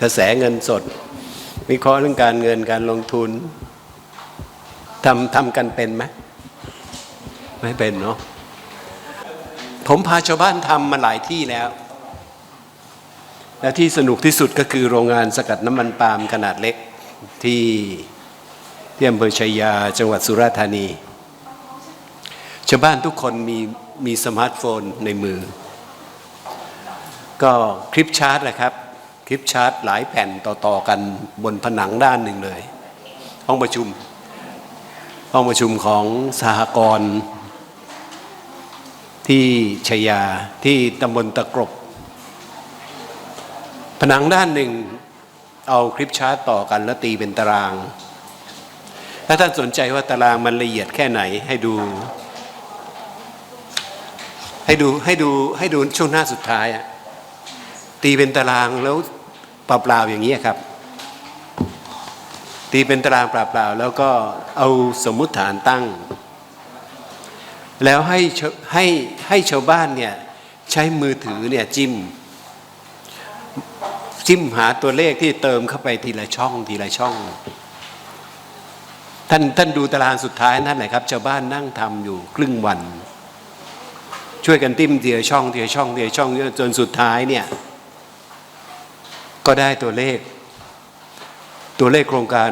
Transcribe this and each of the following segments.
กระแสเงินสด วิเคราะห์เรื่องการเงินการลงทุนทำทำกันเป็นไหมไม่เป็นเนาะผมพาชาวบ้านทำมาหลายที่แล้ว และที่สนุกที่สุดก็คือโรงงานสกัดน้ำมันปาล์มขนาดเล็กที่ที่อำเภอชัยยาจังหวัดสุราษฎร์ธานีชาวบ้านทุกคนมีมีสมาร์ทโฟนในมือ ก็คลิปชาร์ตแหละครับ คลิปชาร์ตหลายแผ่นต่อๆกันบนผนังด้านหนึ่งเลย ห้องประชุม ห้องประชุมของสหกรณ์ที่ชัยยาที่ตำบลตะกรบผนังด้านหนึ่งเอาคลิปชาร์ตต่อกันแล้วตีเป็นตาราง ถ้าท่านสนใจว่าตารางมันละเอียดแค่ไหนให้ดู ให้ดูให้ดูให้ดูช่วงหน้าสุดท้ายอะตีเป็นตารางแล้ว เปล่าๆอย่างนี้ครับ ตีเป็นตารางเปล่าๆแล้วก็เอาสมมุติฐานตั้ง แล้วให้ให้ให้ชาวบ้านเนี่ยใช้มือถือเนี่ยจิ้ม จิ้มหาตัวเลขที่เติมเข้าไปทีละช่องทีละช่อง ท่านท่านดูตารางสุดท้ายนั่นแหละครับชาวบ้านนั่งทำอยู่ครึ่งวัน ช่วยกันติ้มทีละช่องทีละช่องทีละช่องจนสุดท้ายเนี่ย ก็ได้ตัวเลข ตัวเลขโครงการ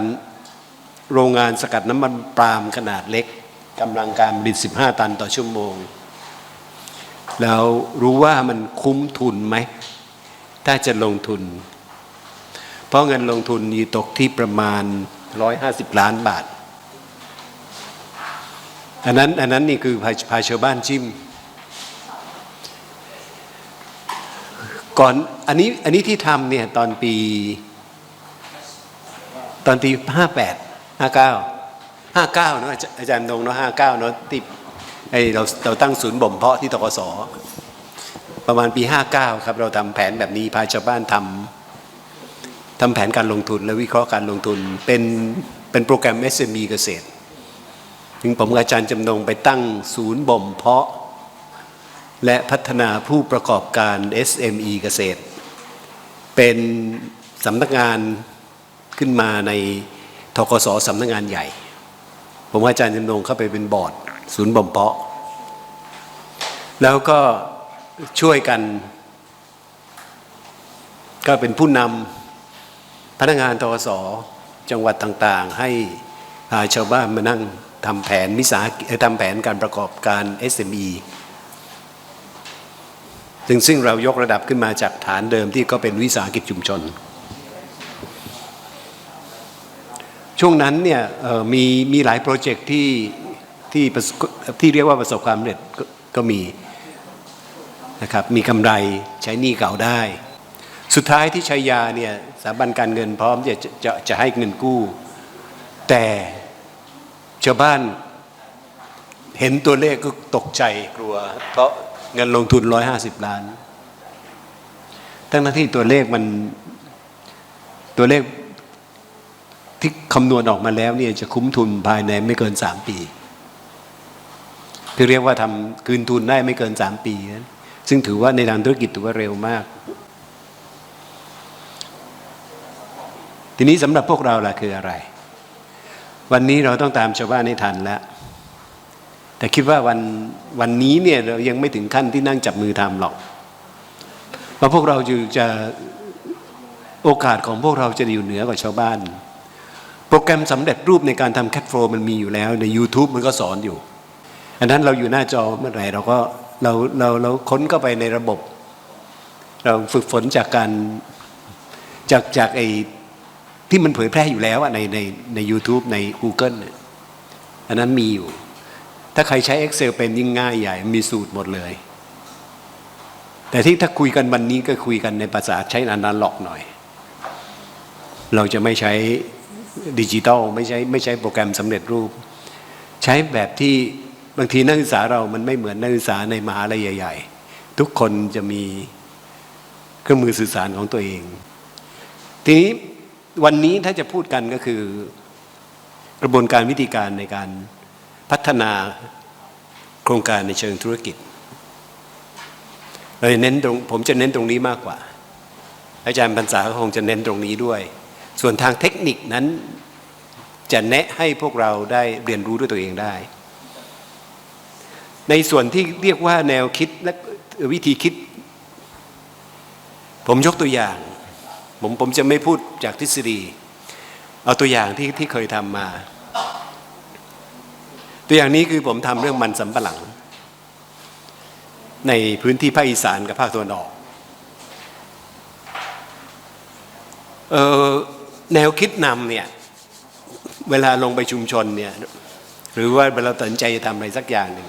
โรงงานสกัดน้ำมันปาล์มขนาดเล็กกำลังการผลิต 15 ตันต่อชั่วโมง แล้วรู้ว่ามันคุ้มทุนไหม ถ้าจะลงทุน เพราะเงินลงทุนอยู่ตกที่ประมาณ 150 ล้านบาท อันนั้นอันนั้นนี่คือพาชาวบ้านชิม ก่อนอันนี้อันนี้ที่ทำเนี่ยตอนปี ตอนปีห้าแปดห้าเก้าห้าเก้าเนาะอาจอาจารย์ดงเนาะห้าเก้าเนาะที่ไอเราเราตั้งศูนย์บ่มเพาะที่ตกสประมาณปีห้าเก้าครับ เราทำแผนแบบนี้พาชาวบ้านทำทำแผนการลงทุนและวิเคราะห์การลงทุนเป็นเป็นโปรแกรม SME เกษตรถึงผมกับอาจารย์จำนงไปตั้งศูนย์บ่มเพาะ และพัฒนาผู้ประกอบการ SME เกษตร เป็นสำนักงานขึ้นมาในทกสสำนักงานใหญ่ ผมอาจารย์จำนงเข้าไปเป็นบอร์ด ศูนย์บ่มเพาะ แล้วก็ช่วยกัน ก็เป็นผู้นำพนักงานทกสจังหวัดต่างๆ ให้พาชาวบ้านมานั่งทำแผนวิสาทำแผนการประกอบการ SME ซึ่งซึ่งเรายกระดับขึ้นมาจากฐานเดิมที่ก็เป็นวิสาหกิจชุมชน ช่วงนั้นเนี่ยมีมีหลายโปรเจกต์ที่ที่ที่เรียกว่าประสบความสำเร็จก็ก็มีนะครับมีกำไรใช้หนี้เก่าได้ สุดท้ายที่ชัยยาเนี่ยสถาบันการเงินพร้อมจะจะจะจะให้เงินกู้ แต่ชาวบ้านเห็นตัวเลขก็ตกใจกลัว เพราะ เงินลงทุน150ล้าน ทั้งนั้นที่ตัวเลขมันตัวเลขที่คำนวณออกมาแล้วเนี่ยจะคุ้มทุนภายในไม่เกิน3ปี คือเรียกว่าทำคืนทุนได้ไม่เกิน3ปีนะซึ่งถือว่าในทางธุรกิจถือว่าเร็วมาก ทีนี้สำหรับพวกเราล่ะคืออะไร วันนี้เราต้องตามชาวบ้านให้ทันแล้ว แต่คิดว่าวันวันนี้เนี่ยเรายังไม่ถึงขั้นที่นั่งจับมือทำหรอกเพราะพวกเราอยู่จะโอกาสของพวกเราจะอยู่เหนือกว่าชาวบ้าน โปรแกรมสำเร็จรูปในการทำแคทโฟลมันมีอยู่แล้วใน YouTube มันก็สอนอยู่ อันนั้นเราอยู่หน้าจอเมื่อไหร่เราก็เราเราเราค้นเข้าไปในระบบ เราฝึกฝนจากการจากจากไอที่มันเผยแพร่อยู่แล้วในในใน u t u b e ใน Google เนี่ยอันนั้นมีอยู่ ถ้าใครใช้ Excel เป็นยิ่งง่ายใหญ่ มีสูตรหมดเลย แต่ที่ถ้าคุยกันวันนี้ก็คุยกันในภาษาใช้อนาล็อกหน่อย เราจะไม่ใช้ดิจิตอลไม่ใช้ไม่ใช้โปรแกรมสำเร็จรูป ใช้แบบที่บางทีนักศึกษาเรามันไม่เหมือนนักศึกษาในมหาลัยใหญ่ ๆ ทุกคนจะมีเครื่องมือสื่อสารของตัวเอง ทีนี้วันนี้ถ้าจะพูดกันก็คือกระบวนการวิธีการในการ พัฒนาโครงการในเชิงธุรกิจเราเน้นตรงผมจะเน้นตรงนี้มากกว่า อาจารย์บรรษาก็คงจะเน้นตรงนี้ด้วย ส่วนทางเทคนิคนั้นจะแนะให้พวกเราได้เรียนรู้ด้วยตัวเองได้ ในส่วนที่เรียกว่าแนวคิดและวิธีคิด ผมยกตัวอย่าง ผมผมจะไม่พูดจากทฤษฎี เอาตัวอย่างที่ที่เคยทำมา ตัวอย่างนี้คือผมทำเรื่องมันสำปะหลัง ในพื้นที่ภาคอีสานกับภาคตะวันออกเออแนวคิดนำเนี่ยเวลาลงไปชุมชนเนี่ยหรือว่าเวลาตัดใจจะทำอะไรสักอย่างหนึ่ง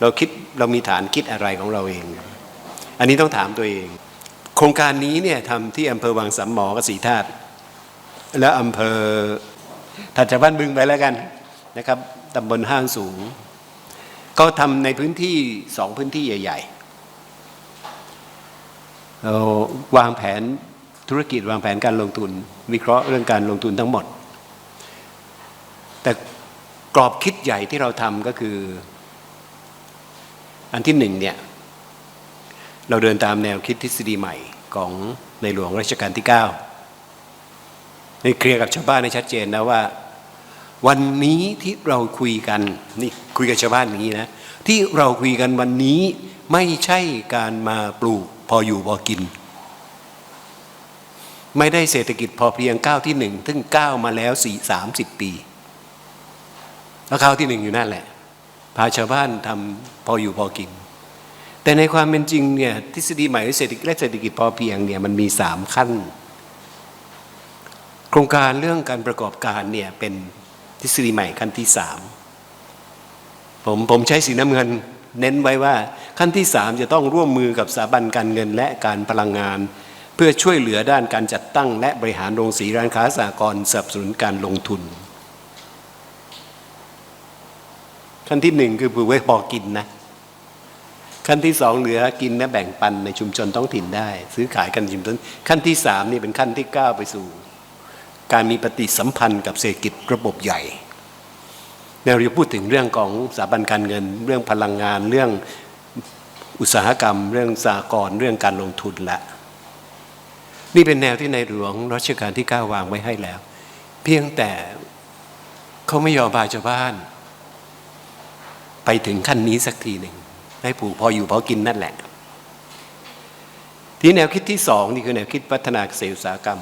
เราคิดเรามีฐานคิดอะไรของเราเอง อันนี้ต้องถามตัวเอง โครงการนี้เนี่ยทำที่อำเภอวังสามหมอกบศรีธาตุและอำเภอถัดจากบ้านบึงไปแล้วกันนะครับ ตำบลห้างสูงก็ทำในพื้นที่สองพื้นที่ใหญ่ๆเราวางแผนธุรกิจวางแผนการลงทุน วิเคราะห์เรื่องการลงทุนทั้งหมด แต่กรอบคิดใหญ่ที่เราทำก็คือ อันที่หนึ่งเนี่ย เราเดินตามแนวคิดทฤษฎีใหม่ของในหลวงรัชกาลที่ 9 นี่เคลียร์กับชาวบ้านให้ชัดเจนนะว่า วันนี้ที่เราคุยกันนี่คุยกับชาวบ้านอย่างนี้นะที่เราคุยกันวันนี้ไม่ใช่การมาปลูกพออยู่พอกิน ไม่ได้เศรษฐกิจพอเพียงก้าวที่หนึ่งซึ่งก้าวมาแล้วสี่สามสิบปีแล้วก้าวที่หนึ่งอยู่นั่นแหละ พาชาวบ้านทำพออยู่พอกิน แต่ในความเป็นจริงเนี่ยทฤษฎีใหม่เศรษฐกิจและเศรษฐกิจพอเพียงเนี่ยมันมีสามขั้น โครงการเรื่องการประกอบการเนี่ยเป็น ฤษฎีใหม่ขั้นที่สามผมผมใช้สีน้ำเงินเน้นไว้ว่าขั้นที่สามจะต้องร่วมมือกับสถาบันการเงินและการพลังงาน เพื่อช่วยเหลือด้านการจัดตั้ง และบริหารโรงสีร้านค้าสากลสนับสนุนการลงทุน ขั้นที่หนึ่งคือปลูกไว้พอกินนะขั้นที่สองเหลือกินและแบ่งปันในชุมชนท้องถิ่นได้ ซื้อขายกันชุมชนขั้นที่สามนี่เป็นขั้นที่ก้าวไปสู่ การมีปฏิสัมพันธ์กับเศรษฐกิจระบบใหญ่เราจะพูดถึงเรื่องของสถาบันการเงิน เรื่องพลังงาน เรื่องอุตสาหกรรม เรื่องสากลเรื่องการลงทุนละ นี่เป็นแนวที่ในหลวงรัชกาลที่ 9 วางไว้ให้แล้ว เพียงแต่เขาไม่ยอมพาชาวบ้าน ไปถึงขั้นนี้สักทีหนึ่งให้ปลูกพออยู่พอกินนั่นแหละ ที่แนวคิดที่สองนี่คือแนวคิดพัฒนาเกษตรอุตสาหกรรม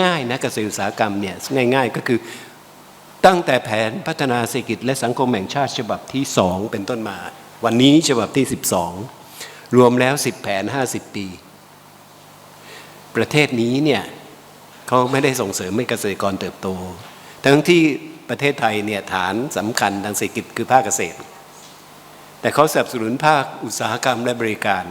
ง่ายๆนะเกษตรอุตสาหกรรมเนี่ยง่าย ๆ ก็คือตั้งแต่แผนพัฒนาเศรษฐกิจและสังคมแห่งชาติฉบับที่สองเป็นต้นมา วันนี้ฉบับที่สิบสองรวมแล้วสิบแผนห้าสิบปี ประเทศนี้เนี่ยเขาไม่ได้ส่งเสริมให้เกษตรกรเติบโต ทั้งที่ประเทศไทยเนี่ยฐานสำคัญทางเศรษฐกิจคือภาคเกษตร แต่เขาสนับสนุนภาคอุตสาหกรรมและบริการ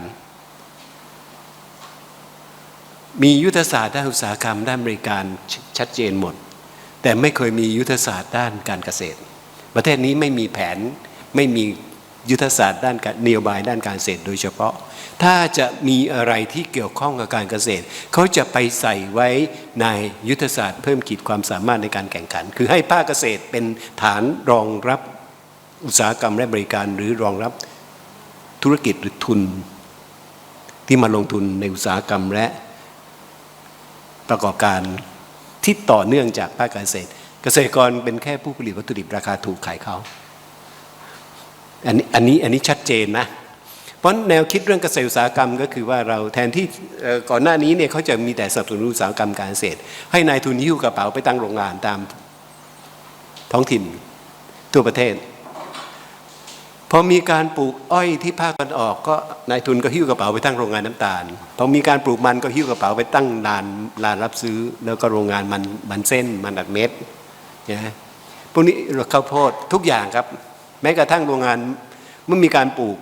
มียุทธศาสตร์ด้านอุตสาหกรรมด้านบริการชัดเจนหมด แต่ไม่เคยมียุทธศาสตร์ด้านการเกษตร ประเทศนี้ไม่มีแผนไม่มียุทธศาสตร์ด้านนโยบายด้านการเกษตรโดยเฉพาะ ถ้าจะมีอะไรที่เกี่ยวข้องกับการเกษตร เขาจะไปใส่ไว้ในยุทธศาสตร์เพิ่มขีดความสามารถในการแข่งขัน คือให้ภาคเกษตรเป็นฐานรองรับอุตสาหกรรมและบริการหรือรองรับธุรกิจหรือทุน ที่มาลงทุนในอุตสาหกรรมและ ประกอบการที่ต่อเนื่องจากภาคเกษตร เกษตรกรเป็นแค่ผู้ผลิตวัตถุดิบราคาถูกขายเขาอันนี้อันนี้อันนี้ชัดเจนนะ เพราะแนวคิดเรื่องเกษตรอุตสาหกรรมก็คือว่าเราแทนที่ก่อนหน้านี้เนี่ยเขาจะมีแต่สนับสนุนอุตสาหกรรมการเกษตร ให้นายทุนหิ้วกระเป๋าไปตั้งโรงงานตามท้องถิ่นทั่วประเทศ พอมีการปลูกอ้อยที่ภาคตะวันออกก็นายทุนก็หิ้วกระเป๋าไปตั้งโรงงานน้ำตาลพอมีการปลูกมันก็หิ้วกระเป๋าไปตั้งลานลานรับซื้อ แล้วก็โรงงานมันมันเส้นมันอัดเม็ดนะพวกนี้ข้าวโพดทุกอย่างครับ แม้กระทั่งโรงงานเมื่อมีการปลูก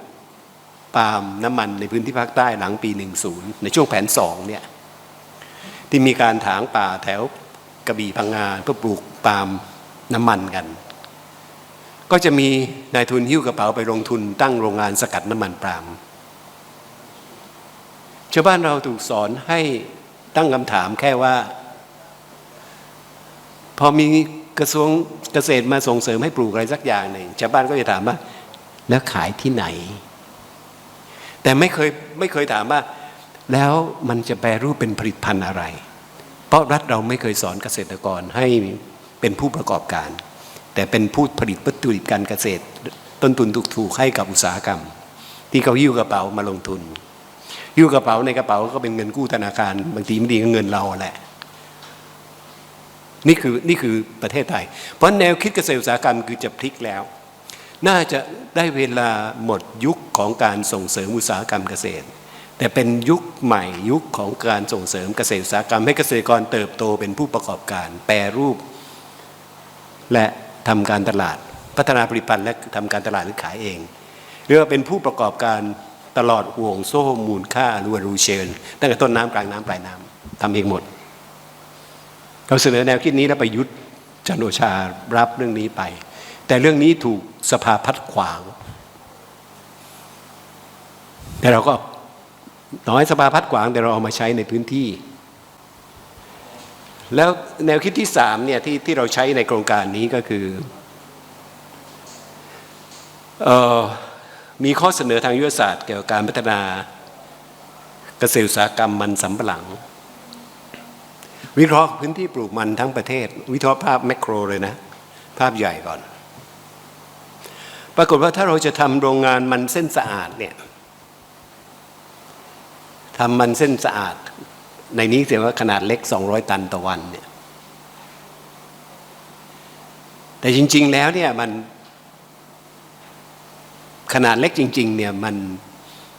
ปาล์มน้ำมันในพื้นที่ภาคใต้หลังปี 10 ในช่วงแผนสองเนี่ยที่มีการถางป่าแถวกระบี่พังงาเพื่อปลูกปาล์มน้ำมันกัน ก็จะมีนายทุนหิ้วกระเป๋าไปลงทุนตั้งโรงงานสกัดน้ำมันปาล์มชาวบ้านเราถูกสอนให้ตั้งคำถามแค่ว่า พอมีกระทรวงเกษตรมาส่งเสริมให้ปลูกอะไรสักอย่างหนึ่งชาวบ้านก็จะถามว่าแล้วขายที่ไหน แต่ไม่เคยไม่เคยถามว่า แล้วมันจะแปรรูปเป็นผลิตภัณฑ์อะไร เพราะรัฐเราไม่เคยสอนเกษตรกรให้เป็นผู้ประกอบการ แต่เป็นผู้ผลิตวัตถุดิบการเกษตร ต้นทุนถูกๆให้กับอุตสาหกรรม ที่เขาหิ้วกระเป๋ามาลงทุนหิ้วกระเป๋าในกระเป๋าก็เป็นเงินกู้ธนาคาร บางทีไม่ดีก็เงินเราแหละนี่คือนี่คือประเทศไทย เพราะแนวคิดเกษตรอุตสาหกรรมคือจะพลิกแล้ว น่าจะได้เวลาหมดยุคของการส่งเสริมอุตสาหกรรมเกษตร แต่เป็นยุคใหม่ยุคของการส่งเสริมเกษตรอุตสาหกรรม ให้เกษตรกรเติบโตเป็นผู้ประกอบการ แปรรูป และ ทำการตลาด พัฒนาผลิตภัณฑ์และทำการตลาดหรือขายเองหรือว่าเป็นผู้ประกอบการตลอดห่วงโซ่มูลค่าหรือว่ารูเชนตั้งแต่ต้นน้ำกลางน้ำปลายน้ำทำเองหมด เราเสนอแนวคิดนี้แล้วไปยุทธจันโอชารับเรื่องนี้ไป แต่เรื่องนี้ถูกสภาพัดขวาง แต่เราก็น้อยสภาพัดขวางแต่เราเอามาใช้ในพื้นที่ แล้วแนวคิดที่สามเนี่ยที่ที่เราใช้ในโครงการนี้ก็คือออมีข้อเสนอทางยุทธศาสตร์เกี่ยวกับการพัฒนาเกษตรอุตสาหกรรมมันสำปะหลัง วิเคราะห์พื้นที่ปลูกมันทั้งประเทศ วิเคราะห์ภาพแมกโรเลยนะ ภาพใหญ่ก่อน ปรากฏว่าถ้าเราจะทำโรงงานมันเส้นสะอาดเนี่ยทำมันเส้นสะอาด ในนี้เสียว่าขนาดเล็ก 200 ตันต่อวันเนี่ยแต่จริง ๆ แล้วเนี่ยมันขนาดเล็กจริง ๆ เนี่ยมัน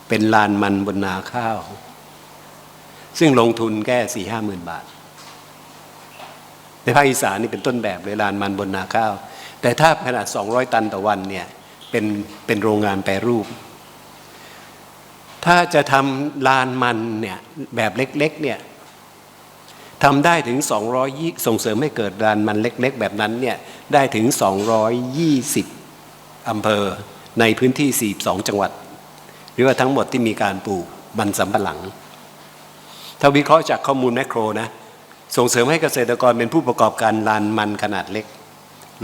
เป็นลานมันบนนาข้าว ซึ่งลงทุนแค่สี่ห้าหมื่นบาท ในภาคอีสานนี่เป็นต้นแบบเลยลานมันบนนาข้าว แต่ถ้าขนาด 200 ตันต่อวันเนี่ยเป็นเป็นโรงงานแปรรูป ถ้าจะทำลานมันเนี่ยแบบเล็กๆเนี่ยทำได้ถึง 200ส่งเสริมให้เกิดลานมันเล็ก ๆ แบบนั้นเนี่ยได้ถึง 220อำเภอในพื้นที่ 42 จังหวัด หรือว่าทั้งหมดที่มีการปลูกมันสำปะหลัง ถ้าวิเคราะห์จากข้อมูลแมโครนะส่งเสริมให้เกษตรกรเป็นผู้ประกอบการลานมันขนาดเล็ก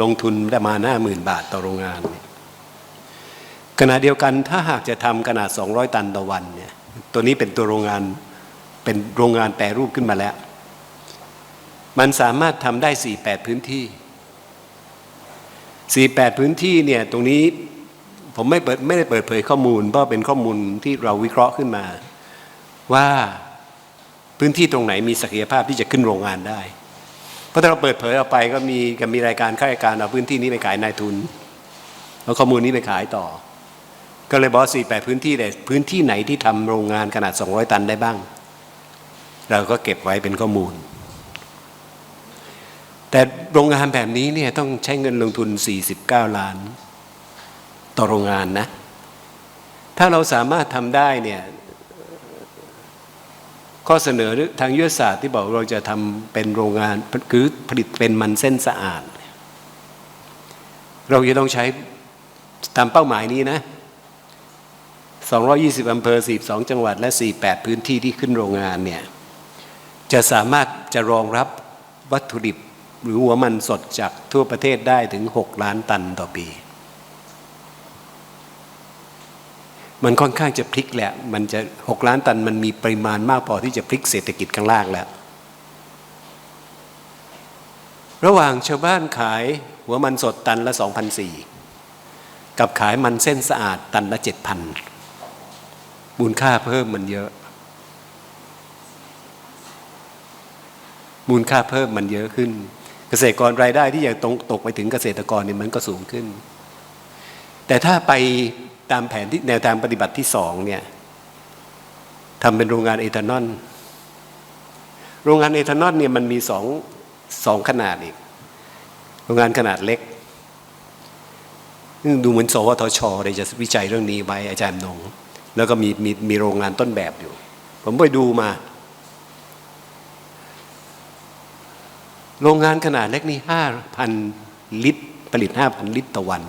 ลงทุนประมาณห้าหมื่นบาทต่อโรงงาน ขณะเดียวกันถ้าหากจะทำขนาด 200 ตันต่อวันเนี่ยตัวนี้เป็นตัวโรงงานเป็นโรงงานแปรรูปขึ้นมาแล้ว มันสามารถทำได้ 48 พื้นที่ 48 พื้นที่เนี่ยตรงนี้ผมไม่เปิดไม่ได้เปิดเผยข้อมูล เพราะเป็นข้อมูลที่เราวิเคราะห์ขึ้นมา ว่าพื้นที่ตรงไหนมีศักยภาพที่จะขึ้นโรงงานได้ เพราะถ้าเราเปิดเผยออกไปก็มีก็มีรายการข้าราชการเอาพื้นที่นี้ไปขายนายทุนเอาข้อมูลนี้ไปขายต่อ ก็เลยบอกสี่แปดพื้นที่แต่พื้นที่ไหนที่ทำโรงงานขนาด 200 ตันได้บ้าง เราก็เก็บไว้เป็นข้อมูล แต่โรงงานแบบนี้เนี่ยต้องใช้เงินลงทุน 49 ล้าน ต่อโรงงานนะ ถ้าเราสามารถทำได้เนี่ยข้อเสนอทางยุทธศาสตร์ที่บอกเราจะทำเป็นโรงงานคือผลิตเป็นมันเส้นสะอาด เราจะต้องใช้ตามเป้าหมายนี้นะ 220 อำเภอ 42 จังหวัด และ 48 พื้นที่ที่ขึ้นโรงงานเนี่ย จะสามารถจะรองรับวัตถุดิบหรือหัวมันสดจากทั่วประเทศได้ถึง 6 ล้านตันต่อปี มันค่อนข้างจะพลิกแหละ มันจะ 6 ล้านตันมันมีปริมาณมากพอที่จะพลิกเศรษฐกิจข้างล่างแล้ว ระหว่างชาวบ้านขายหัวมันสดตันละ2,400กับขายมันเส้นสะอาดตันละ7,000 มูลค่าเพิ่มมันเยอะ มูลค่าเพิ่มมันเยอะขึ้น เกษตรกรรายได้ที่จะตกตกไปถึงเกษตรกรเนี่ยมันก็สูงขึ้น แต่ถ้าไปตามแผนที่แนวทางปฏิบัติที่สองเนี่ยทำเป็นโรงงานเอทานอลโรงงานเอทานอลเนี่ยมันมีสองสองขนาดอีก โรงงานขนาดเล็กดูเหมือนสวทชเลยจะวิจัยเรื่องนี้ไว้อาจารย์นง แล้วก็มีมีมีโรงงานต้นแบบอยู่ ผมไปดูมา โรงงานขนาดเล็กนี่ห้าพันลิตร ผลิตห้าพันลิตรต่อวัน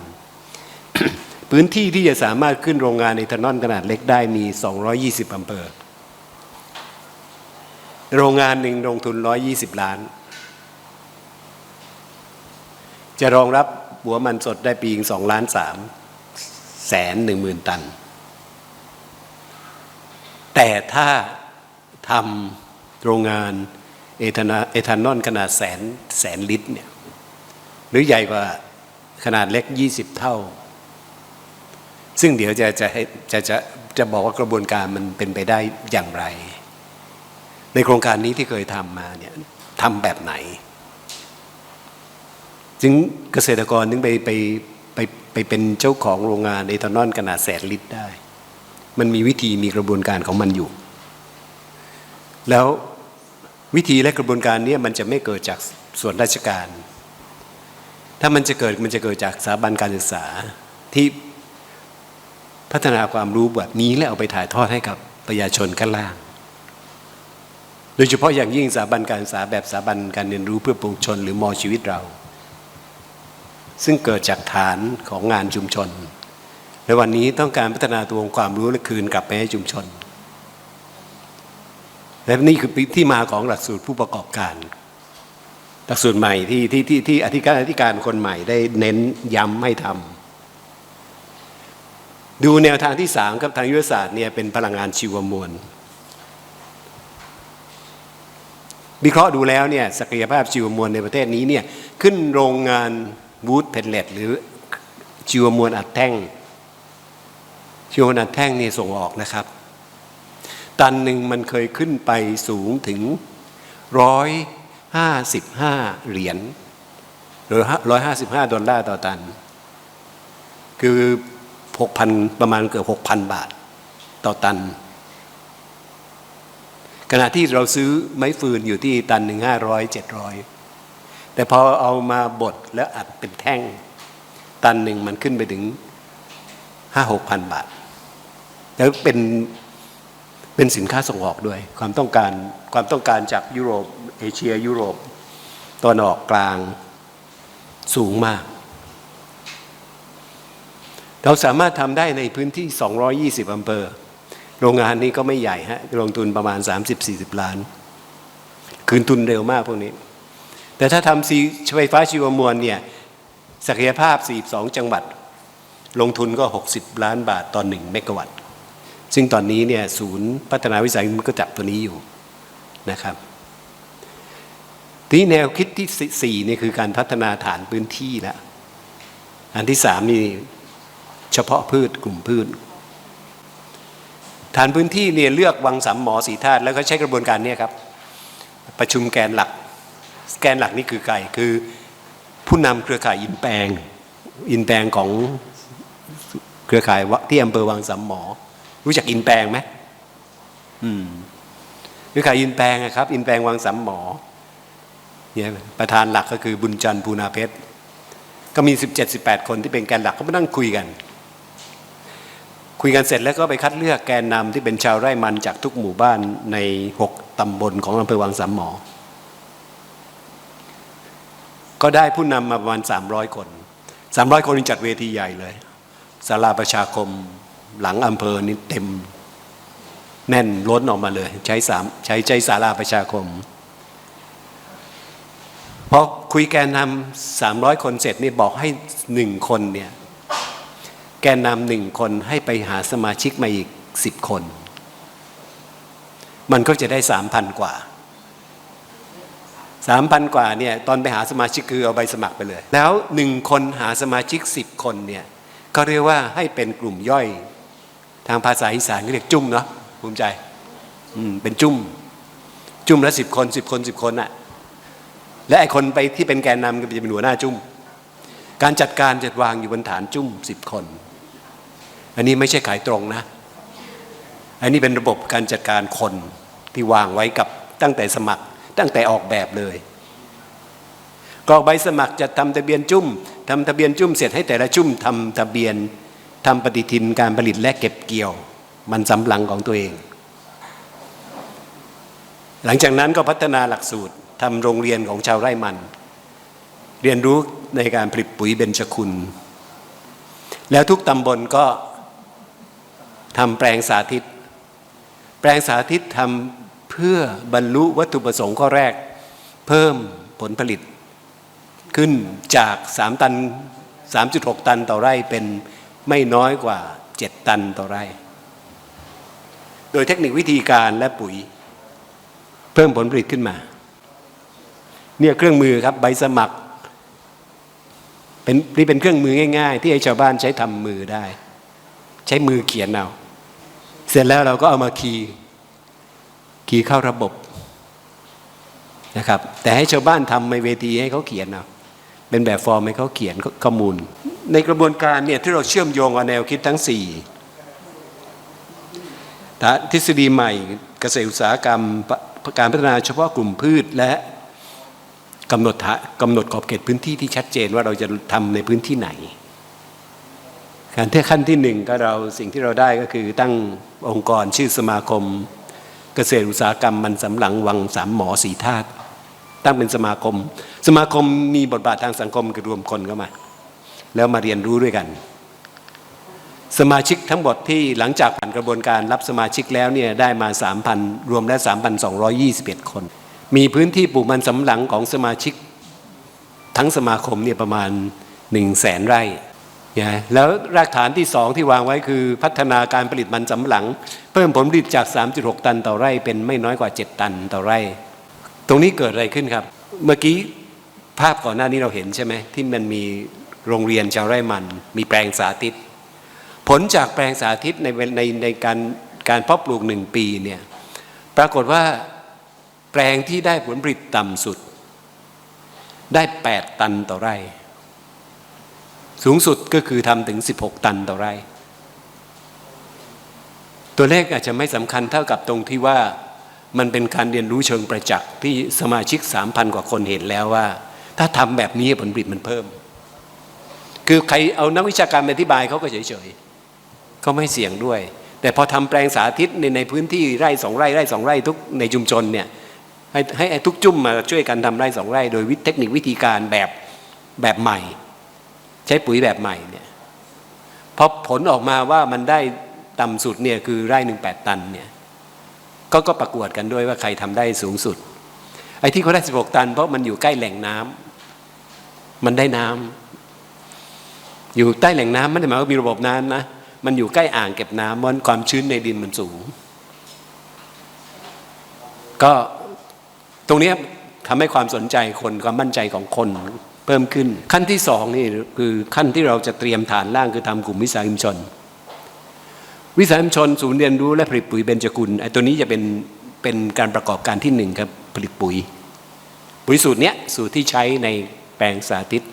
พื้นที่ที่จะสามารถขึ้นโรงงานเอทานอลขนาดเล็กได้มี 220อำเภอโรงงานหนึ่งลงทุน 120 ล้าน จะรองรับหัวมันสดได้ปีสองล้านสามแสนหนึ่งหมื่นตัน แต่ถ้าทำโรงงานเอทานาเอทานอลขนาดแสนแสนลิตรเนี่ยหรือใหญ่กว่าขนาดเล็ก 20 เท่า ซึ่งเดี๋ยวจะจะให้จะจะจะบอกว่ากระบวนการมันเป็นไปได้อย่างไร ในโครงการนี้ที่เคยทำมาเนี่ยทำแบบไหน จึงเกษตรกรถึงไปไปไปไปเป็นเจ้าของโรงงานเอทานอลขนาดแสนลิตรได้ มันมีวิธีมีกระบวนการของมันอยู่ แล้ววิธีและกระบวนการนี้มันจะไม่เกิดจากส่วนราชการ ถ้ามันจะเกิดมันจะเกิดจากสถาบันการศึกษาที่พัฒนาความรู้แบบนี้และเอาไปถ่ายทอดให้กับประชาชนข้างล่าง โดยเฉพาะอย่างยิ่งสถาบันการศึกษาแบบสถาบันการเรียนรู้เพื่อปวงชนหรือมอชีวิตเรา ซึ่งเกิดจากฐานของงานชุมชน ในวันนี้ต้องการพัฒนาตัวองค์ความรู้และคืนกลับไปให้ชุมชน และนี่คือที่มาของหลักสูตรผู้ประกอบการ หลักสูตรใหม่ที่ที่ที่ที่อธิการอธิการคนใหม่ได้เน้นย้ำให้ทำดูแนวทางที่สามกับทางยุทธศาสตร์เนี่ยเป็นพลังงานชีวมวลวิเคราะห์ดูแล้วเนี่ยศักยภาพชีวมวลในประเทศนี้เนี่ยขึ้นโรงงานวูดเพนเลตหรือชีวมวลอัดแท่ง ชีวมวลอัดแท่งนี่ส่งออกนะครับ ตันหนึ่งมันเคยขึ้นไปสูงถึงร้อยห้าสิบห้าเหรียญหรือร้อยห้าสิบห้าดอลลาร์ต่อตัน คือหกพันประมาณเกือบหกพันบาทต่อตัน ขณะที่เราซื้อไม้ฟืนอยู่ที่ตันหนึ่งห้าร้อยเจ็ดร้อยแต่พอเอามาบดแล้วอัดเป็นแท่ง ตันหนึ่งมันขึ้นไปถึงห้าหกพันบาท แล้วเป็นเป็นสินค้าส่งออกด้วย ความต้องการความต้องการจากยุโรปเอเชีย ยุโรปตอนออกกลางสูงมาก เราสามารถทำได้ในพื้นที่ 220 อำเภอ โรงงานนี้ก็ไม่ใหญ่ฮะลงทุนประมาณ 30-40 ล้าน คืนทุนเร็วมากพวกนี้ แต่ถ้าทำซีไฟฟ้าชีวมวลเนี่ยศักยภาพ 42 จังหวัด ลงทุนก็ 60 ล้านบาทต่อ 1 เมกะวัตต์ ซึ่งตอนนี้เนี่ยศูนย์พัฒนาวิสัยมันก็จับตัวนี้อยู่นะครับทีนี้แนวคิดที่สี่นี่คือการพัฒนาฐานพื้นที่แล้วอันที่สามนี่เฉพาะพืชกลุ่มพืช ฐานพื้นที่เนี่ยเลือกวังสามหมอสีธาตุแล้วก็ใช้กระบวนการเนี่ยครับ ประชุมแกนหลัก แกนหลักนี่คือใครคือผู้นำเครือข่ายอินแปลงอินแปลงของเครือข่ายที่อำเภอวังสามหมอ รู้จักอินแปลงไหมอืมเครือข่ายอินแปลงครับ อินแปลงวังสามหมอเนี่ยประธานหลักก็คือบุญจันทร์ภูนาเพชรก็มี 17-18 คนที่เป็นแกนหลักเขามานั่งคุยกัน คุยกันเสร็จแล้วก็ไปคัดเลือกแกนนำที่เป็นชาวไร่มันจากทุกหมู่บ้านใน 6ตำบลของอำเภอวังสามหมอ ก็ได้ผู้นำมาประมาณ 300 คน 300 คนจัดเวทีใหญ่เลยศาลาประชาคม หลังอำเภอนี่เต็ม แน่นล้นออกมาเลย ใช้สามใช้ใจศาลาประชาคมพอคุยแกนนำสามร้อยคนเสร็จนี่บอกให้หนึ่งคนเนี่ยแกนนำหนึ่งคนให้ไปหาสมาชิกมาอีกสิบคน มันก็จะได้สามพันกว่าสามพันกว่าเนี่ยตอนไปหาสมาชิกคือเอาใบสมัครไปเลย แล้วหนึ่งคนหาสมาชิกสิบคนเนี่ยก็เรียกว่าให้เป็นกลุ่มย่อย ทางภาษาอีสานเรียกจุ่มเนาะภูมิใจอืมเป็นจุ่มจุ่มละสิบคนสิบคนสิบคนอะและไอคนไปที่เป็นแกนนำก็จะเป็นหัวหน้าจุ่มการจัดการจัดวางอยู่บนฐานจุ่มสิบคน อันนี้ไม่ใช่ขายตรงนะ อันนี้เป็นระบบการจัดการคนที่วางไว้กับตั้งแต่สมัครตั้งแต่ออกแบบเลยกรอกใบสมัครจะทำทะเบียนจุ่มทำทะเบียนจุ่มเสร็จให้แต่ละจุ่มทำทะเบียน ทำปฏิทินการผลิตและเก็บเกี่ยว มันสำลังของตัวเอง หลังจากนั้นก็พัฒนาหลักสูตรทำโรงเรียนของชาวไร่มัน เรียนรู้ในการผลิตปุ๋ยเบญจคุณ แล้วทุกตำบลก็ทำแปลงสาธิต แปลงสาธิตทำเพื่อบรรลุวัตถุประสงค์ข้อแรก เพิ่มผลผลิตขึ้นจาก 3 ตัน 3.6 ตันต่อไร่เป็น ไม่น้อยกว่า 7 ตันต่อไร่ โดยเทคนิควิธีการและปุ๋ย เพิ่มผลผลิตขึ้นมา เนี่ยเครื่องมือครับใบสมัครเป็นนี่เป็นเครื่องมือง่าย ๆ ที่ให้ชาวบ้านใช้ทำมือได้ ใช้มือเขียนเอาเสร็จแล้วเราก็เอามาคีย์คีย์เข้าระบบนะครับแต่ให้ชาวบ้านทำในเวทีให้เขาเขียนเอาเป็นแบบฟอร์มให้เขาเขียนข้อมูล ในกระบวนการเนี่ยที่เราเชื่อมโยงเอาแนวคิดทั้งสี่ทฤษฎีใหม่เกษตรอุตสาหกรรมการพัฒนาเฉพาะกลุ่มพืชและกำหนดกำหนดขอบเขตพื้นที่ที่ชัดเจนว่าเราจะทำในพื้นที่ไหนการที่ขั้นที่หนึ่งก็เราสิ่งที่เราได้ก็คือตั้งองค์กรชื่อสมาคม เกษตรอุตสาหกรรมมันสำหลังวังสามหมอสีธาตุตั้งเป็นสมาคม สมาคมมีบทบาททางสังคมคือรวมคนเข้ามา แล้วมาเรียนรู้ด้วยกัน สมาชิกทั้งหมดที่หลังจากผ่านกระบวนการรับสมาชิกแล้วเนี่ยได้มา 3,000 รวมแล้ว 3,221 คน มีพื้นที่ปลูกมันสำปะหลังของสมาชิกทั้งสมาคมเนี่ยประมาณ 1 0 0 0 0แสนไร่นะแล้วรากฐานที่สองที่วางไว้คือพัฒนาการผลิตมันสำปะหลัง เพิ่มผลผลิตจาก 3.6 ตันต่อไร่เป็นไม่น้อยกว่า 7 ตันต่อไร่ ตรงนี้เกิดอะไรขึ้นครับ เมื่อกี้ภาพก่อนหน้านี้เราเห็นใช่ไหมที่มันมี โรงเรียนชาวไร่มัน มีแปลงสาธิต ผลจากแปลงสาธิตในในในการการเพาะปลูกหนึ่งปีเนี่ยปรากฏว่าแปลงที่ได้ผลผลิตต่ำสุด ได้ 8 ตันต่อไร่ สูงสุดก็คือทำถึง 16 ตันต่อไร่ ตัวเลขอาจจะไม่สำคัญเท่ากับตรงที่ว่ามันเป็นการเรียนรู้เชิงประจักษ์ที่สมาชิก 3,000 กว่าคนเห็นแล้วว่า ถ้าทำแบบนี้ผลผลิตมันเพิ่ม คือใครเอานักวิชาการมาอธิบายเขาก็เฉยๆเขาไม่เสี่ยงด้วย แต่พอทำแปลงสาธิตในในพื้นที่ไร่สองไร่ไร่สองไร่ทุกในชุมชนเนี่ยให้ให้ทุกจุ่มมาช่วยกันทำไร่สองไร่ โดยวิเทคนิควิธีการแบบแบบใหม่ ใช้ปุ๋ยแบบใหม่เนี่ยพอผลออกมาว่ามันได้ต่ำสุดเนี่ยคือไร่หนึ่งแปดตันเนี่ยก็ก็ประกวดกันด้วยว่าใครทำได้สูงสุด ไอ้ที่เขาได้สิบหกตัน เพราะมันอยู่ใกล้แหล่งน้ำมันได้น้ำ อยู่ใต้แหล่งน้ำไม่ได้หมายว่ามีระบบน้ำนะ มันอยู่ใกล้อ่างเก็บน้ำเพราะความชื้นในดินมันสูง ก็ตรงนี้ทำให้ความสนใจคนความมั่นใจของคนเพิ่มขึ้น ขั้นที่สองนี่คือขั้นที่เราจะเตรียมฐานล่างคือทำกลุ่มวิสาหกิจชน วิสาหกิจชนศูนย์เรียนรู้และผลิตปุ๋ยเบญจกุลไอ้ตัวนี้จะเป็นเป็นการประกอบการที่หนึ่งครับผลิตปุ๋ย ปุ๋ยสูตรเนี้ยสูตรที่ใช้ในแปลงสาธิต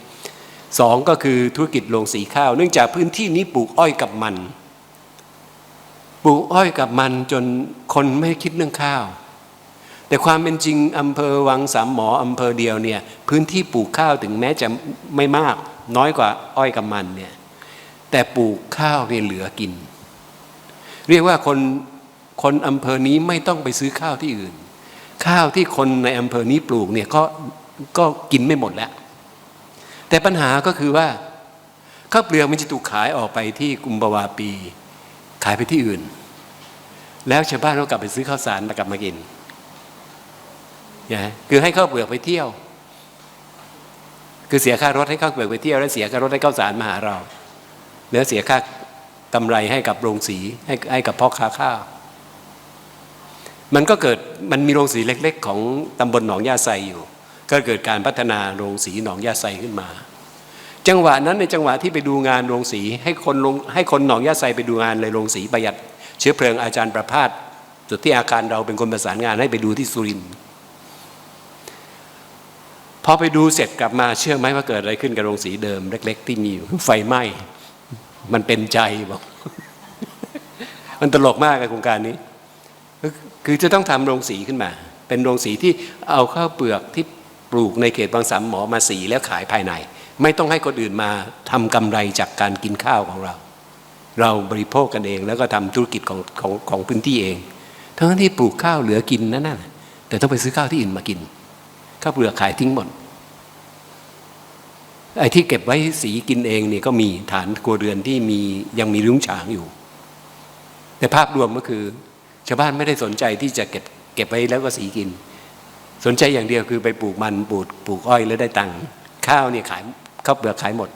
สองก็คือธุรกิจโรงสีข้าว เนื่องจากพื้นที่นี้ปลูกอ้อยกับมัน ปลูกอ้อยกับมันจนคนไม่คิดเรื่องข้าว แต่ความเป็นจริงอำเภอวังสามหมออำเภอเดียวเนี่ยพื้นที่ปลูกข้าวถึงแม้จะไม่มากน้อยกว่าอ้อยกับมันเนี่ยแต่ปลูกข้าวเนี่ยเหลือกิน เรียกว่าคนคนอำเภอนี้ไม่ต้องไปซื้อข้าวที่อื่น ข้าวที่คนในอำเภอนี้ปลูกเนี่ยก็ก็กินไม่หมดแล้ว แต่ปัญหาก็คือว่าข้าวเปลือกมันจะถูกขายออกไปที่กุมภาวาปี ขายไปที่อื่น แล้วชาวบ้านก็กลับไปซื้อข้าวสารมากลับมากินนะคือให้ข้าวเปลือกไปเที่ยว คือเสียค่ารถให้ข้าวเปลือกไปเที่ยว แล้วเสียค่ารถให้ข้าวสารมาหาเรา แล้วเสียค่ากำไรให้กับโรงสีให้ให้กับพ่อค้าข้าวมันก็เกิดมันมีโรงสีเล็ก ๆ ของตำบลหนองยาไซอยู่ ก็เกิดการพัฒนาโรงสีหนองยาไซขึ้นมา จังหวะนั้นในจังหวะที่ไปดูงานโรงสีให้คนลงให้คนหนองยาไซไปดูงานเลยโรงสีประหยัดเชื้อเพลิงอาจารย์ประพาสจุดที่อาคารเราเป็นคนประสานงานให้ไปดูที่สุรินทร์พอไปดูเสร็จกลับมาเชื่อไหมว่าเกิดอะไรขึ้นกับโรงสีเดิม เล็ก ๆ ที่มีอยู่ไฟไหม้มันเป็นใจบอกมันตลกมากกับโครงการนี้ คือจะต้องทำโรงสีขึ้นมา เป็นโรงสีที่เอาข้าวเปลือกที่ ปลูกในเขตบางสามหมอมาสีแล้วขายภายใน ไม่ต้องให้คนอื่นมาทำกำไรจากการกินข้าวของเรา เราบริโภคกันเองแล้วก็ทำธุรกิจของของของพื้นที่เอง ทั้งที่ปลูกข้าวเหลือกินนั่นน่ะแต่ต้องไปซื้อข้าวที่อื่นมากินข้าวเปลือกขายทิ้งหมดไอ้ที่เก็บไว้สีกินเองนี่ก็มีฐานครัวเรือนที่มียังมีรุ้งฉางอยู่ แต่ภาพรวมก็คือ ชาวบ้านไม่ได้สนใจที่จะเก็บเก็บไว้แล้วก็สีกิน สนใจอย่างเดียวคือไปปลูกมันปลูกปลูกอ้อยแล้วได้ตังค์ข้าวเนี่ยขายข้าวเปลือกขายหมด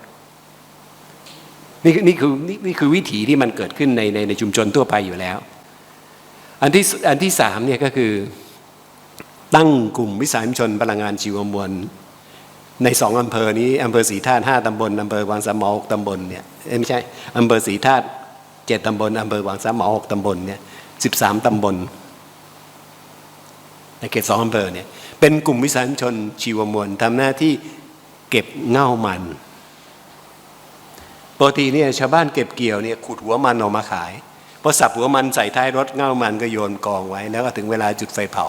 นี่นี่คือนี่นี่คือวิถีที่มันเกิดขึ้นในในในชุมชนทั่วไปอยู่แล้ว อันที่อันที่สามเนี่ยก็คือตั้งกลุ่มวิสาหกิจชนพลังงานชีวมวลในสองอำเภอนี้อำเภอศรีธาตุห้าตำบลอำเภอวังสามหมอหกตำบลเนี่ยไม่ใช่อำเภอศรีธาตุเจ็ดตำบลอำเภอวังสามหมอหกตำบลเนี่ยสิบสามตำบล ในเขตสองอำเภอเนี่ยเป็นกลุ่มวิสาหกิจชนชีวมวลทำหน้าที่เก็บเง่ามันปกติเนี่ยชาวบ้านเก็บเกี่ยวเนี่ยขุดหัวมันออกมาขายพอสับหัวมันใส่ท้ายรถเง่ามันก็โยนกองไว้ แล้วก็ถึงเวลาจุดไฟเผา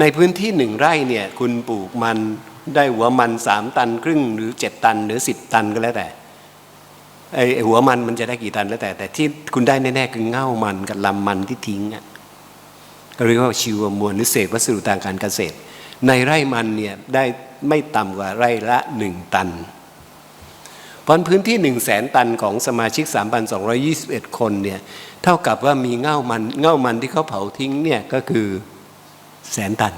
ในพื้นที่หนึ่งไร่เนี่ยคุณปลูกมันได้หัวมันสามตันครึ่งหรือเจ็ดตัน หรือสิบตันก็แล้วแต่ไอหัวมันมันจะได้กี่ตันแล้วแต่ แต่ที่คุณได้แน่ๆคือเง่ามันกับลำมันที่ทิ้งอะ เรียกว่าชีวมวลหรือเศษวัสดุทางการเกษตร ในไร่มันเนี่ยได้ไม่ต่ำกว่าไร่ละหนึ่งตันเพราะพื้นที่หนึ่งแสนตันของสมาชิก 3,221 คนเนี่ยเท่ากับว่ามีเง่ามันเง่ามันที่เขาเผาทิ้งเนี่ยก็คือแสนตัน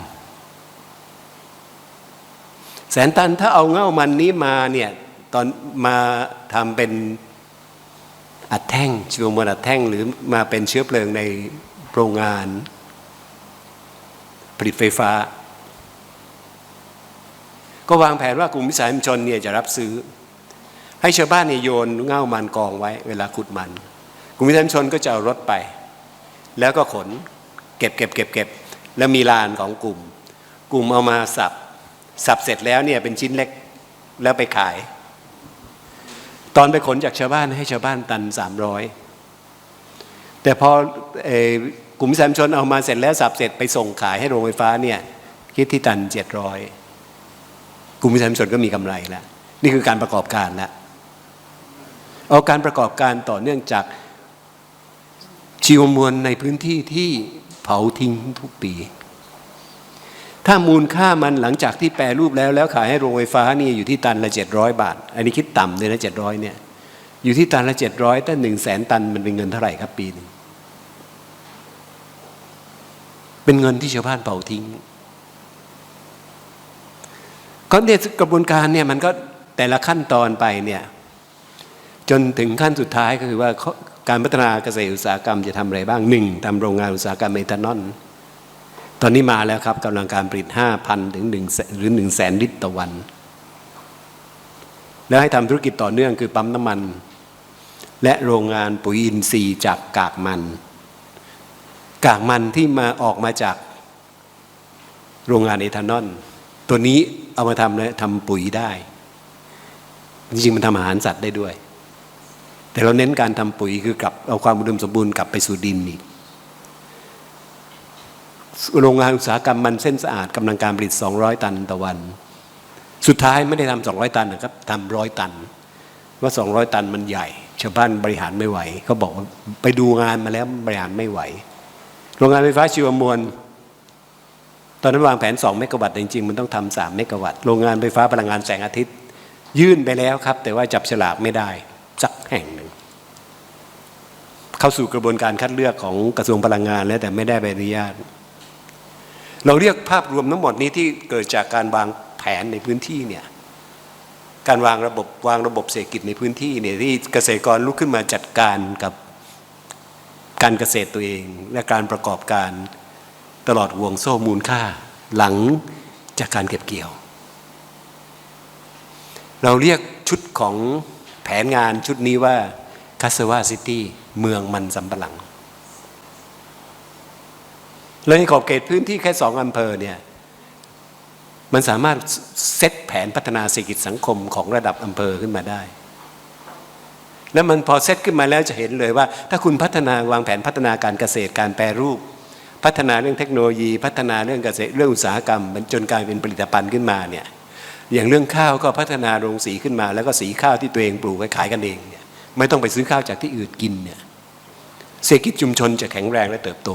แสนตันถ้าเอาเง่ามันนี้มาเนี่ยตอนมาทำเป็นอัดแท่งชีวมวลอัดแท่งหรือมาเป็นเชื้อเพลิงในโรงงาน ผลิตไฟฟ้า ก็วางแผนว่ากลุ่มวิสาหกิจชนเนี่ยจะรับซื้อ ให้ชาวบ้านเนี่ยโยนเง่ามันกองไว้ เวลาขุดมัน กลุ่มวิสาหกิจชนก็จะเอารถไป แล้วก็ขนเก็บเก็บเก็บเก็บแล้วมีลานของกลุ่ม กลุ่มเอามาสับสับเสร็จแล้วเนี่ยเป็นชิ้นเล็กแล้วไปขาย ตอนไปขนจากชาวบ้านให้ชาวบ้านตันสามร้อยแต่พอเอ กลุ่มวิสาหกิจชนเอามาเสร็จแล้วสับเสร็จไปส่งขายให้โรงไฟฟ้าเนี่ยคิดที่ตันเจ็ดร้อยกลุ่มวิสาหกิจชนก็มีกำไรแล้วนี่คือการประกอบการแล้วเอาการประกอบการต่อเนื่องจากชีวมวลในพื้นที่ที่เผาทิ้งทุกปี ถ้ามูลค่ามันหลังจากที่แปรรูปแล้วแล้วขายให้โรงไฟฟ้านี่อยู่ที่ตันละเจ็ดร้อยบาท อันนี้คิดต่ำเลยนะเจ็ดร้อยเนี่ยอยู่ที่ตันละเจ็ดร้อยแต่หนึ่งแสนตันมันเป็นเงินเท่าไหร่ครับปีหนึ่ง เป็นเงินที่ชาวบ้านเผาทิ้งก็เนี่ยกระบวนการเนี่ยมันก็แต่ละขั้นตอนไปเนี่ยจนถึงขั้นสุดท้ายก็คือว่าการพัฒนาเกษตรอุตสาหกรรมจะทำอะไรบ้างหนึ่งทำโรงงานอุตสาหกรรมเมทานอลตอนนี้มาแล้วครับกำลังการผลิต5,000ถึง1หรือ1 0 0 0 0แสนลิตรต่อวัน แล้วให้ทำธุรกิจต่อเนื่องคือปั๊มน้ำมัน และโรงงานปุ๋ยอินทรีย์จากกากมัน กากมันที่มาออกมาจากโรงงานเอทานอลตัวนี้เอามาทำเลยทำปุ๋ยได้ จริงๆมันทำอาหารสัตว์ได้ด้วย แต่เราเน้นการทำปุ๋ยคือกลับเอาความอุดมสมบูรณ์กลับไปสู่ดินอีกโรงงานอุตสาหกรรมมันเส้นสะอาดกำลังการผลิต 200 ตันต่อวัน สุดท้ายไม่ได้ทำ200 ตันนะครับทำร้อยตัน ว่า 200 ตันมันใหญ่ ชาวบ้านบริหารไม่ไหวเขาบอกว่าไปดูงานมาแล้วบริหารไม่ไหว โรงงานไฟฟ้าชีวมวล ตอนนั้นวางแผน 2 เมกะวัตต์จริงๆ มันต้องทำ3เมกะวัตต์ โรงงานไฟฟ้าพลังงานแสงอาทิตย์ ยื่นไปแล้วครับ แต่ว่าจับฉลากไม่ได้สักแห่งหนึ่ง เข้าสู่กระบวนการคัดเลือกของกระทรวงพลังงานแล้วแต่ไม่ได้ใบอนุญาต เราเรียกภาพรวมทั้งหมดนี้ที่เกิดจากการวางแผนในพื้นที่เนี่ยการวางระบบวางระบบเศรษฐกิจในพื้นที่เนี่ยที่เกษตรกรลุกขึ้นมาจัดการกับ การเกษตรตัวเอง และการประกอบการตลอดห่วงโซ่มูลค่า หลังจากการเก็บเกี่ยว เราเรียกชุดของแผนงานชุดนี้ว่าคัสวาซิตี้เมืองมันสำปะหลังเลยในขอบเขตพื้นที่แค่สองอำเภอเนี่ยมันสามารถเซตแผนพัฒนาเศรษฐกิจสังคมของระดับอำเภอขึ้นมาได้ แล้วมันพอเซตขึ้นมาแล้วจะเห็นเลยว่า ถ้าคุณพัฒนาวางแผนพัฒนาการเกษตรการแปรรูป พัฒนาเรื่องเทคโนโลยี พัฒนาเรื่องเกษตรเรื่องอุตสาหกรรมมันจนกลายเป็นผลิตภัณฑ์ขึ้นมาเนี่ยอย่างเรื่องข้าวก็พัฒนาโรงสีขึ้นมา แล้วก็สีข้าวที่ตัวเองปลูกไปขายกันเองเนี่ยไม่ต้องไปซื้อข้าวจากที่อื่นกินเนี่ยเศรษฐกิจชุมชนจะแข็งแรงและเติบโต